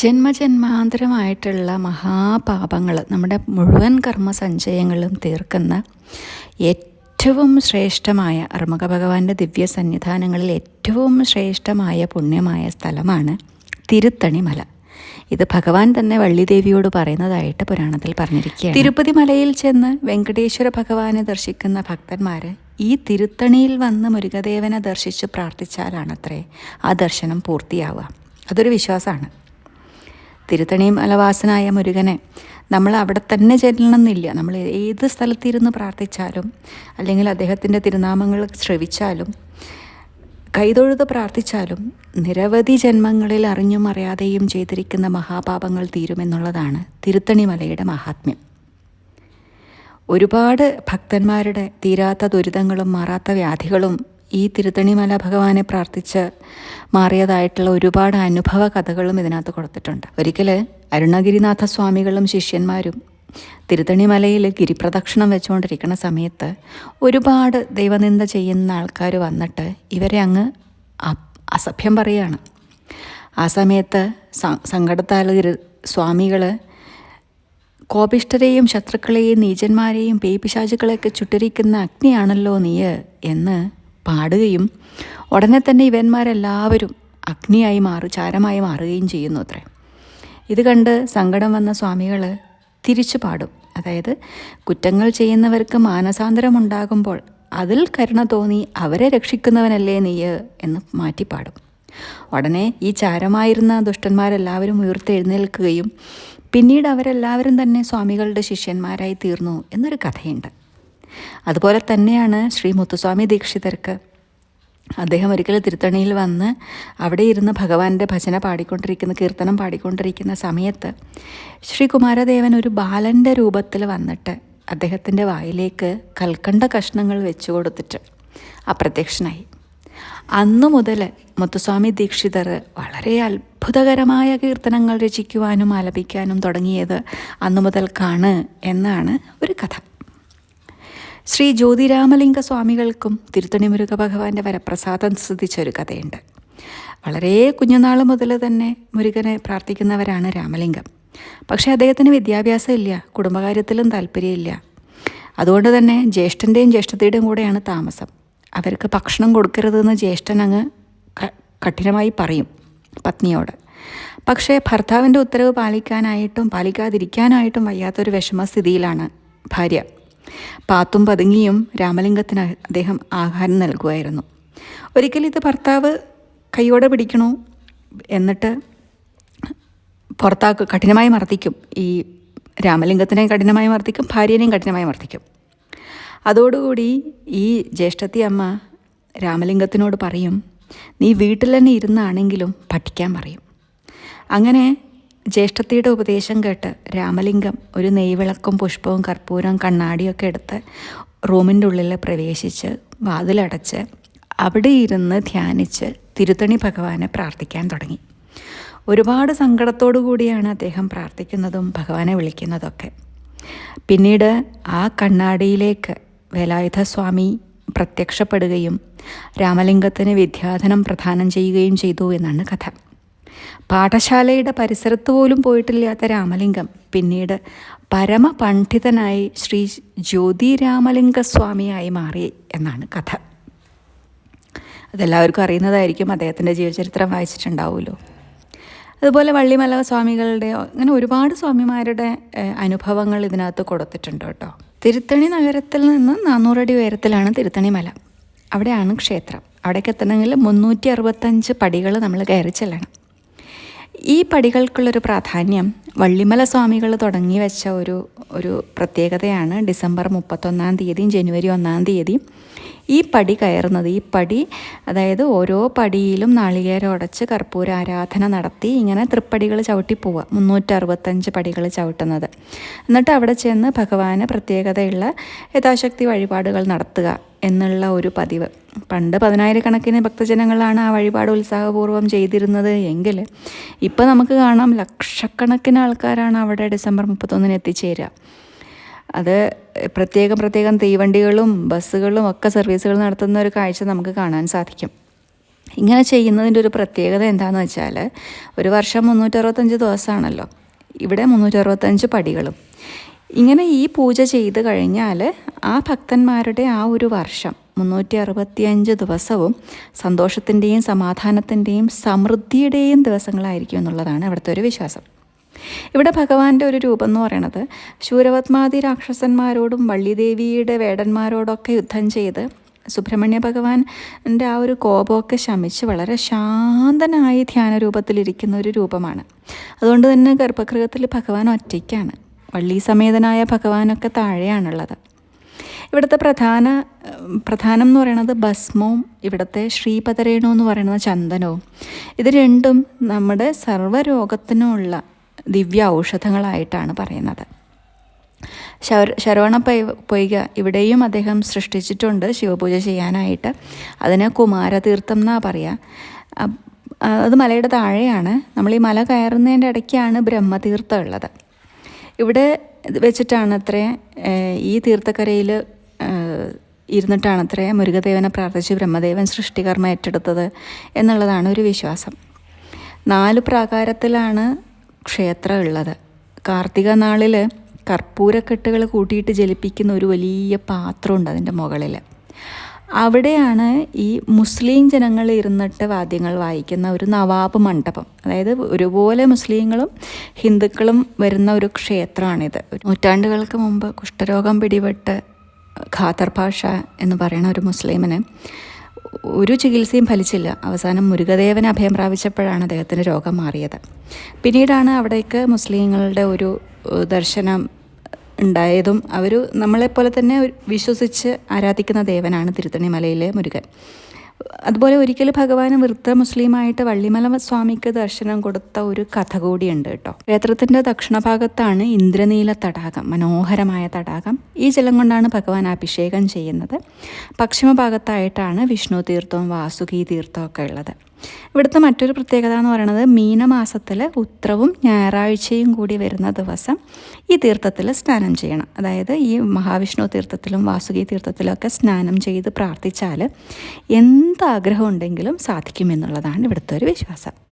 ജന്മജന്മാന്തരമായിട്ടുള്ള മഹാപാപങ്ങൾ നമ്മുടെ മുഴുവൻ കർമ്മസഞ്ചയങ്ങളും തീർക്കുന്ന ഏറ്റവും ശ്രേഷ്ഠമായ അർമ്മക ഭഗവാന്റെ ദിവ്യ സന്നിധാനങ്ങളിൽ ഏറ്റവും ശ്രേഷ്ഠമായ പുണ്യമായ സ്ഥലമാണ് തിരുത്തണി മല ഇത് ഭഗവാൻ തന്നെ വള്ളിദേവിയോട് പറയുന്നതായിട്ട് പുരാണത്തിൽ പറഞ്ഞിരിക്കുകയാണ്. തിരുപ്പതി മലയിൽ ചെന്ന് വെങ്കടേശ്വര ഭഗവാനെ ദർശിക്കുന്ന ഭക്തന്മാർ ഈ തിരുത്തണിയിൽ വന്ന് മുരുകദേവനെ ദർശിച്ച് പ്രാർത്ഥിച്ചാലാണത്രേ ആ ദർശനം പൂർത്തിയാവുക. അതൊരു വിശ്വാസമാണ്. തിരുത്തണി അലവാസനായ മുരുകനെ നമ്മൾ അവിടെ തന്നെ ചെല്ലണമെന്നില്ല. നമ്മൾ ഏത് സ്ഥലത്തിരുന്ന് പ്രാർത്ഥിച്ചാലും അല്ലെങ്കിൽ അദ്ദേഹത്തിന്റെ തിരുനാമങ്ങൾ ശ്രവിച്ചാലും കൈതൊഴുത് പ്രാർത്ഥിച്ചാലും നിരവധി ജന്മങ്ങളിൽ അറിഞ്ഞും അറിയാതെയും ചെയ്തിരിക്കുന്ന മഹാപാപങ്ങൾ തീരുമെന്നുള്ളതാണ് തിരുത്തണി മലയുടെ മഹാത്മ്യം. ഒരുപാട് ഭക്തന്മാരുടെ തീരാത്ത ദുരിതങ്ങളും മാറാത്ത വ്യാധികളും ഈ തിരുത്തണിമല ഭഗവാനെ പ്രാർത്ഥിച്ച് മാറിയതായിട്ടുള്ള ഒരുപാട് അനുഭവ കഥകളും ഇതിനകത്ത് കൊടുത്തിട്ടുണ്ട്. ഒരിക്കൽ അരുണഗിരിനാഥ സ്വാമികളും ശിഷ്യന്മാരും തിരുത്തണിമലയിൽ ഗിരിപ്രദക്ഷിണം വെച്ചുകൊണ്ടിരിക്കുന്ന സമയത്ത് ഒരുപാട് ദൈവനിന്ദ ചെയ്യുന്ന ആൾക്കാർ വന്നിട്ട് ഇവരെ അങ്ങ് അസഭ്യം പറയുകയാണ് ആ സമയത്ത് സങ്കടത്താൽ സ്വാമികൾ കോപിഷ്ഠരെയും ശത്രുക്കളെയും നീചന്മാരെയും പേപിശാചുക്കളെയൊക്കെ ചുട്ടിരിക്കുന്ന അഗ്നിയാണല്ലോ നീ എന്ന് പാടുകയും ഉടനെ തന്നെ ഇവന്മാരെല്ലാവരും അഗ്നിയായി മാറും ചാരമായി മാറുകയും ചെയ്യുന്നു അത്രേ. ഇത് കണ്ട് സങ്കടം വന്ന സ്വാമികൾ തിരിച്ചു പാടും. അതായത് കുറ്റങ്ങൾ ചെയ്യുന്നവർക്ക് മാനസാന്തരം ഉണ്ടാകുമ്പോൾ അതിൽ കരുണ തോന്നി അവരെ രക്ഷിക്കുന്നവനല്ലേ നീയ് എന്ന് മാറ്റിപ്പാടും. ഉടനെ ഈ ചാരമായിരുന്ന ദുഷ്ടന്മാരെല്ലാവരും ഉയർത്തെഴുന്നേൽക്കുകയും പിന്നീട് അവരെല്ലാവരും തന്നെ സ്വാമികളുടെ ശിഷ്യന്മാരായി തീർന്നു എന്നൊരു കഥയുണ്ട്. അതുപോലെ തന്നെയാണ് ശ്രീ മുത്തുസ്വാമി ദീക്ഷിതർക്ക്. അദ്ദേഹം ഒരിക്കൽ തിരുത്തണിയിൽ വന്ന് അവിടെ ഇരുന്ന് ഭഗവാന്റെ ഭജന പാടിക്കൊണ്ടിരിക്കുന്ന കീർത്തനം പാടിക്കൊണ്ടിരിക്കുന്ന സമയത്ത് ശ്രീ കുമാരദേവൻ ഒരു ബാലന്റെ രൂപത്തിൽ വന്നിട്ട് അദ്ദേഹത്തിന്റെ വായിലേക്ക് കൽക്കണ്ട കഷ്ണങ്ങൾ വെച്ചു കൊടുത്തിട്ട് അപ്രത്യക്ഷനായി. അന്നു മുതൽ മുത്തുസ്വാമി ദീക്ഷിതർ വളരെ അത്ഭുതകരമായ കീർത്തനങ്ങൾ രചിക്കുവാനും ആലപിക്കാനും തുടങ്ങിയത് അന്നു മുതൽക്കാണ് എന്നാണ് ഒരു കഥ. ശ്രീ ജ്യോതിരാമലിംഗ സ്വാമികൾക്കും തിരുത്തണിമുരുക ഭഗവാന്റെ വരപ്രസാദം സ്തുതിച്ചൊരു കഥയുണ്ട്. വളരെ കുഞ്ഞുനാൾ മുതൽ തന്നെ മുരുകനെ പ്രാർത്ഥിക്കുന്നവരാണ് രാമലിംഗം. പക്ഷേ അദ്ദേഹത്തിന് വിദ്യാഭ്യാസം ഇല്ല കുടുംബകാര്യത്തിലും താല്പര്യമില്ല. അതുകൊണ്ട് തന്നെ ജ്യേഷ്ഠന്റെയും ജ്യേഷ്ഠതയുടെയും കൂടെയാണ് താമസം. അവർക്ക് ഭക്ഷണം കൊടുക്കരുതെന്ന് ജ്യേഷ്ഠൻ അങ്ങ് കഠിനമായി പറയും പത്നിയോട്. പക്ഷേ ഭർത്താവിന്റെ ഉത്തരവ് പാലിക്കാനായിട്ടും പാലിക്കാതിരിക്കാനായിട്ടും വയ്യാത്തൊരു വിഷമസ്ഥിതിയിലാണ് ഭാര്യ. പാത്തും പതുങ്ങിയും രാമലിംഗത്തിന് അദ്ദേഹം ആഹാരം നൽകുമായിരുന്നു. ഒരിക്കൽ ഇത് ഭർത്താവ് കൈയോടെ പിടിക്കണു എന്നിട്ട് പുറത്താക്ക് കഠിനമായി മർദ്ദിക്കും. ഈ രാമലിംഗത്തിനെ കഠിനമായി മർദ്ദിക്കും ഭാര്യനെയും കഠിനമായി മർദ്ദിക്കും. അതോടുകൂടി ഈ ജ്യേഷ്ഠത്തി അമ്മ രാമലിംഗത്തിനോട് പറയും നീ വീട്ടിൽ തന്നെ ഇരുന്നാണെങ്കിലും പഠിക്കാൻ പറയും. അങ്ങനെ ജ്യേഷ്ഠത്തിയുടെ ഉപദേശം കേട്ട് രാമലിംഗം ഒരു നെയ്വിളക്കും പുഷ്പവും കർപ്പൂരം കണ്ണാടിയൊക്കെ എടുത്ത് റൂമിന്റെ ഉള്ളിൽ പ്രവേശിച്ച് വാതിലടച്ച് അവിടെ ഇരുന്ന് ധ്യാനിച്ച് തിരുത്തണി ഭഗവാനെ പ്രാർത്ഥിക്കാൻ തുടങ്ങി. ഒരുപാട് സങ്കടത്തോടു കൂടിയാണ് അദ്ദേഹം പ്രാർത്ഥിക്കുന്നതും ഭഗവാനെ വിളിക്കുന്നതൊക്കെ. പിന്നീട് ആ കണ്ണാടിയിലേക്ക് വേലായുധ സ്വാമി പ്രത്യക്ഷപ്പെടുകയും രാമലിംഗത്തിന് വിദ്യാധനം പ്രദാനം ചെയ്യുകയും ചെയ്തു എന്നാണ് കഥ. പാഠശാലയുടെ പരിസരത്ത് പോലും പോയിട്ടില്ലാത്ത രാമലിംഗം. പിന്നീട് പരമപണ്ഡിതനായി ശ്രീ ജ്യോതി രാമലിംഗ സ്വാമിയായി മാറി എന്നാണ് കഥ. അതെല്ലാവർക്കും അറിയുന്നതായിരിക്കും അദ്ദേഹത്തിന്റെ ജീവചരിത്രം വായിച്ചിട്ടുണ്ടാവുമല്ലോ. അതുപോലെ വള്ളിമല സ്വാമികളുടെ അങ്ങനെ ഒരുപാട് സ്വാമിമാരുടെ അനുഭവങ്ങൾ ഇതിനകത്ത് കൊടുത്തിട്ടുണ്ട് കേട്ടോ. തിരുത്തണി നഗരത്തിൽ നിന്ന് നാനൂറടി ഉയരത്തിലാണ് തിരുത്തണി മല. അവിടെയാണ് ക്ഷേത്രം. അവിടേക്ക് എത്തണമെങ്കിൽ മുന്നൂറ്റി അറുപത്തഞ്ച് പടികൾ നമ്മൾ കയറി ചെല്ലണം. ഈ പടികൾക്കുള്ളൊരു പ്രാധാന്യം വള്ളിമല സ്വാമികൾ തുടങ്ങി വെച്ച ഒരു ഒരു പ്രത്യേകതയാണ് ഡിസംബർ മുപ്പത്തൊന്നാം തീയതിയും ജനുവരി ഒന്നാം തീയതിയും ഈ പടി കയറുന്നത് ഈ പടി അതായത് ഓരോ പടിയിലും നാളികേരം ഉടച്ച് കർപ്പൂര ആരാധന നടത്തി ഇങ്ങനെ തൃപ്പടികൾ ചവിട്ടി പോവുക മുന്നൂറ്ററുപത്തഞ്ച് പടികൾ ചവിട്ടുന്നത്. എന്നിട്ട് അവിടെ ചെന്ന് ഭഗവാന് പ്രത്യേകതയുള്ള യഥാശക്തി വഴിപാടുകൾ നടത്തുക എന്നുള്ള ഒരു പതിവ്. പണ്ട് പതിനായിരക്കണക്കിന് ഭക്തജനങ്ങളാണ് ആ വഴിപാട് ഉത്സാഹപൂർവം ചെയ്തിരുന്നത് എങ്കിൽ ഇപ്പോൾ നമുക്ക് കാണാം ലക്ഷക്കണക്കിന് ആൾക്കാരാണ് അവിടെ ഡിസംബർ മുപ്പത്തൊന്നിന് എത്തിച്ചേരുക. അത് പ്രത്യേകം പ്രത്യേകം തീവണ്ടികളും ബസ്സുകളും ഒക്കെ സർവീസുകൾ നടത്തുന്ന ഒരു കാഴ്ച നമുക്ക് കാണാൻ സാധിക്കും. ഇങ്ങനെ ചെയ്യുന്നതിന്റെ ഒരു പ്രത്യേകത എന്താണെന്ന് വെച്ചാൽ ഒരു വർഷം മുന്നൂറ്ററുപത്തഞ്ച് ദിവസമാണല്ലോ. ഇവിടെ മുന്നൂറ്ററുപത്തഞ്ച് പടികളും. ഇങ്ങനെ ഈ പൂജ ചെയ്ത് കഴിഞ്ഞാൽ ആ ഭക്തന്മാരുടെ ആ ഒരു വർഷം മുന്നൂറ്റി അറുപത്തിയഞ്ച് ദിവസവും സന്തോഷത്തിന്റെയും സമാധാനത്തിന്റെയും സമൃദ്ധിയുടെയും ദിവസങ്ങളായിരിക്കും എന്നുള്ളതാണ് അവിടുത്തെ ഒരു വിശ്വാസം. ഇവിടെ ഭഗവാന്റെ ഒരു രൂപം എന്ന് പറയണത് ശൂരവത്മാതി രാക്ഷസന്മാരോടും വള്ളിദേവിയുടെ വേടന്മാരോടൊക്കെ യുദ്ധം ചെയ്ത് സുബ്രഹ്മണ്യ ഭഗവാന്റെ ആ ഒരു കോപമൊക്കെ ശമിച്ച് വളരെ ശാന്തനായി ധ്യാന ധ്യാനരൂപത്തിലിരിക്കുന്ന ഒരു രൂപമാണ്. അതുകൊണ്ട് തന്നെ ഗർഭഗൃഹത്തിൽ ഭഗവാൻ ഒറ്റയ്ക്കാണ്. വള്ളി സമേതനായ ഭഗവാനൊക്കെ താഴെയാണുള്ളത്. ഇവിടുത്തെ പ്രധാന പ്രധാനം എന്ന് പറയുന്നത് ഭസ്മവും ഇവിടുത്തെ ശ്രീപദരേണു എന്ന് പറയുന്നത് ചന്ദനവും. ഇത് രണ്ടും നമ്മുടെ സർവരോഗത്തിനുമുള്ള ദിവ്യ ഔഷധങ്ങളായിട്ടാണ് പറയുന്നത്. ശര ശരവണ പൊയ്ക ഇവിടെയും അദ്ദേഹം സൃഷ്ടിച്ചിട്ടുണ്ട് ശിവപൂജ ചെയ്യാനായിട്ട്. അതിന് കുമാരതീർത്ഥം എന്നാണ് പറയുക അത് മലയുടെ താഴെയാണ്. നമ്മൾ ഈ മല കയറുന്നതിന്റെ ഇടയ്ക്കാണ് ബ്രഹ്മതീർത്ഥം ഉള്ളത്. ഇവിടെ വെച്ചിട്ടാണ് അത്രേ ഈ തീർത്ഥക്കരയിൽ ഇരുന്നിട്ടാണ് അത്രേ മുരുകദേവനെ പ്രാർത്ഥിച്ച് ബ്രഹ്മദേവൻ സൃഷ്ടികർമ്മ ഏറ്റെടുത്തത് എന്നുള്ളതാണ് ഒരു വിശ്വാസം. നാല് പ്രാകാരത്തിലാണ് ക്ഷേത്രം ഉള്ളത് കാർത്തിക നാളിൽ കർപ്പൂരക്കെട്ടുകൾ കൂട്ടിയിട്ട് ജലിപ്പിക്കുന്ന ഒരു വലിയ പാത്രമുണ്ട് അതിന്റെ മുകളിൽ അവിടെയാണ് ഈ മുസ്ലിം ജനങ്ങൾ ഇരുന്നിട്ട് വാദ്യങ്ങൾ വായിക്കുന്ന ഒരു നവാബ് മണ്ഡപം. അതായത് ഒരുപോലെ മുസ്ലിങ്ങളും ഹിന്ദുക്കളും വരുന്ന ഒരു ക്ഷേത്രമാണിത്. നൂറ്റാണ്ടുകൾക്ക് മുമ്പ് കുഷ്ഠരോഗം പിടിപെട്ട് ഖാദർ ഭാഷ എന്ന് പറയുന്ന ഒരു മുസ്ലിമിന് ഒരു ചികിത്സയും ഫലിച്ചില്ല. അവസാനം മുരുകദേവന് അഭയം പ്രാപിച്ചപ്പോഴാണ് അദ്ദേഹത്തിന്റെ രോഗം മാറിയത്. പിന്നീടാണ് അവിടേക്ക് മുസ്ലിങ്ങളുടെ ഒരു ദർശനം ഉണ്ടായതും അവർ നമ്മളെപ്പോലെ തന്നെ വിശ്വസിച്ച് ആരാധിക്കുന്ന ദേവനാണ് തിരുത്തണിമലയിലെ മുരുകൻ. അതുപോലെ ഒരിക്കൽ ഭഗവാൻ വൃത്ത മുസ്ലിമായിട്ട് വള്ളിമല സ്വാമിക്ക് ദർശനം കൊടുത്ത ഒരു കഥ കൂടിയുണ്ട് കേട്ടോ. ക്ഷേത്രത്തിന്റെ ദക്ഷിണഭാഗത്താണ് ഇന്ദ്രനീല തടാകം മനോഹരമായ തടാകം. ഈ ജലം കൊണ്ടാണ് ഭഗവാൻ അഭിഷേകം ചെയ്യുന്നത്. പശ്ചിമഭാഗത്തായിട്ടാണ് വിഷ്ണു തീർത്ഥവും വാസുകി തീർത്ഥവും ഒക്കെ ഉള്ളത്. ഇവിടുത്തെ മറ്റൊരു പ്രത്യേകത എന്ന് പറയുന്നത് മീനമാസത്തിൽ ഉത്രവും ഞായറാഴ്ചയും കൂടി വരുന്ന ദിവസം ഈ തീർത്ഥത്തിൽ സ്നാനം ചെയ്യണം. അതായത് ഈ മഹാവിഷ്ണു തീർത്ഥത്തിലും വാസുകി തീർത്ഥത്തിലൊക്കെ സ്നാനം ചെയ്ത് പ്രാർത്ഥിച്ചാൽ എന്താഗ്രഹം ഉണ്ടെങ്കിലും സാധിക്കുമെന്നുള്ളതാണ് ഇവിടുത്തെ ഒരു വിശ്വാസം.